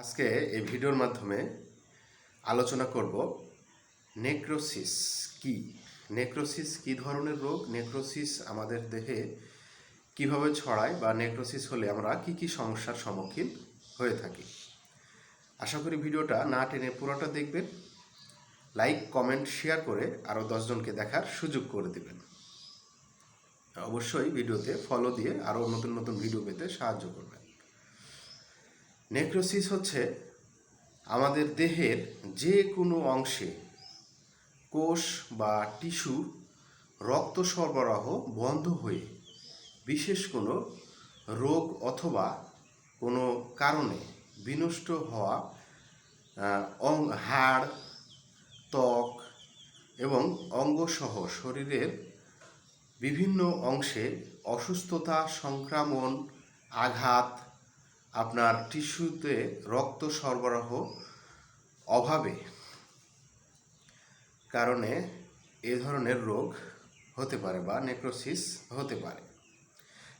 আজকে এই ভিডিওর মাধ্যমে আলোচনা করব নেক্রোসিস কি? নেক্রোসিস কি ধরনের রোগ? নেক্রোসিস আমাদের দেহে কীভাবে ছড়ায় বা নেক্রোসিস হলে আমরা কি কি সমস্যার সম্মুখীন হয়ে থাকি? আশা করি ভিডিওটা না টেনে পুরোটা দেখবেন। লাইক, কমেন্ট, শেয়ার করে আরও দশজনকে দেখার সুযোগ করে দেবেন। অবশ্যই ভিডিওতে ফলো দিয়ে আরও নতুন নতুন ভিডিও পেতে সাহায্য করবেন। নেক্রোসিস হচ্ছে আমাদের দেহের যে কোনো অংশে কোষ বা টিস্যু রক্ত সরবরাহ বন্ধ হয়ে বিশেষ কোনো রোগ অথবা কোনো কারণে বিনষ্ট হওয়া হাড়, ত্বক এবং অঙ্গসহ শরীরের বিভিন্ন অংশে অসুস্থতা, সংক্রমণ, আঘাত আপনার টিস্যুতে রক্ত সরবরাহ অভাবে কারণে এ ধরনের রোগ হতে পারে বা নেক্রোসিস হতে পারে।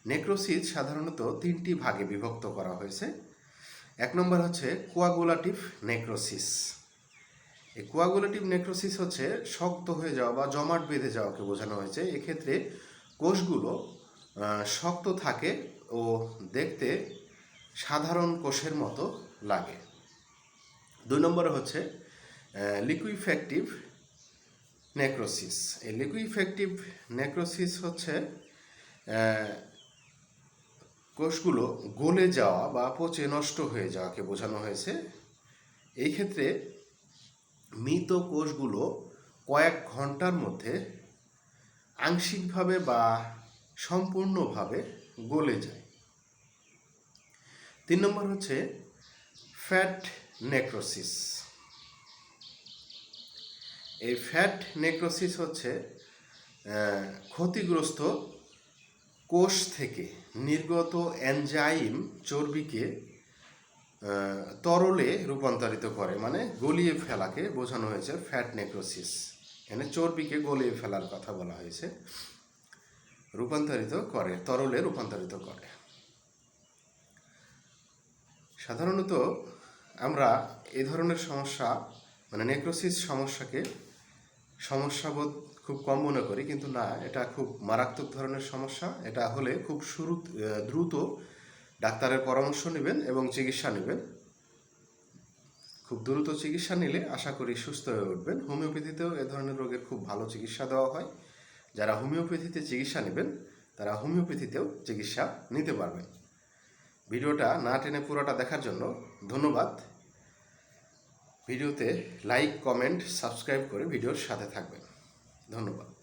নেক্রোসিস সাধারণত তিনটি ভাগে বিভক্ত করা হয়েছে। এক নম্বর হচ্ছে কোয়াগুলাটিভ নেক্রোসিস। এই কোয়াগুলেটিভ নেক্রোসিস হচ্ছে শক্ত হয়ে যাওয়া বা জমাট বেঁধে যাওয়াকে বোঝানো হয়েছে। এক্ষেত্রে কোষগুলো শক্ত থাকে ও দেখতে সাধারণ কোষের মতো লাগে। দুই নম্বরে হচ্ছে লিকুইফ্যাক্টিভ নেক্রোসিস এই লিকুইফ্যাক্টিভ নেক্রোসিস হচ্ছে কোষগুলো গলে যাওয়া বা পচে নষ্ট হয়ে যাওয়াকে বোঝানো হয়েছে। এই ক্ষেত্রে মৃত কোষগুলো কয়েক ঘণ্টার মধ্যে আংশিকভাবে বা সম্পূর্ণভাবে গলে যায়। তিন নম্বর হচ্ছে ফ্যাট নেক্রোসিস এই ফ্যাট নেক্রোসিস হচ্ছে ক্ষতিগ্রস্ত কোষ থেকে নির্গত এনজাইম চর্বিকে তরলে রূপান্তরিত করে মানে গলিয়ে ফেলাকে বোঝানো হয়েছে ফ্যাট নেক্রোসিস এখানে চর্বিকে গলিয়ে ফেলার কথা বলা হয়েছে। রূপান্তরিত করে, তরলে রূপান্তরিত করে। সাধারণত আমরা এ ধরনের সমস্যা মানে নেক্রোসিস সমস্যাকে সমস্যাবোধ খুব কম মনে করি, কিন্তু না, এটা খুব মারাত্মক ধরনের সমস্যা। এটা হলে খুব শুরু দ্রুত ডাক্তারের পরামর্শ নেবেন এবং চিকিৎসা নেবেন। খুব দ্রুত চিকিৎসা নিলে আশা করি সুস্থ হয়ে উঠবেন। হোমিওপ্যাথিতেও এ ধরনের রোগের খুব ভালো চিকিৎসা দেওয়া হয়। যারা হোমিওপ্যাথিতে চিকিৎসা নেবেন, তারা হোমিওপ্যাথিতেও চিকিৎসা নিতে পারবেন। ভিডিওটা না টেনে পুরোটা দেখার জন্য ধন্যবাদ। ভিডিওতে লাইক কমেন্ট সাবস্ক্রাইব করে ভিডিওর সাথে থাকবেন। ধন্যবাদ।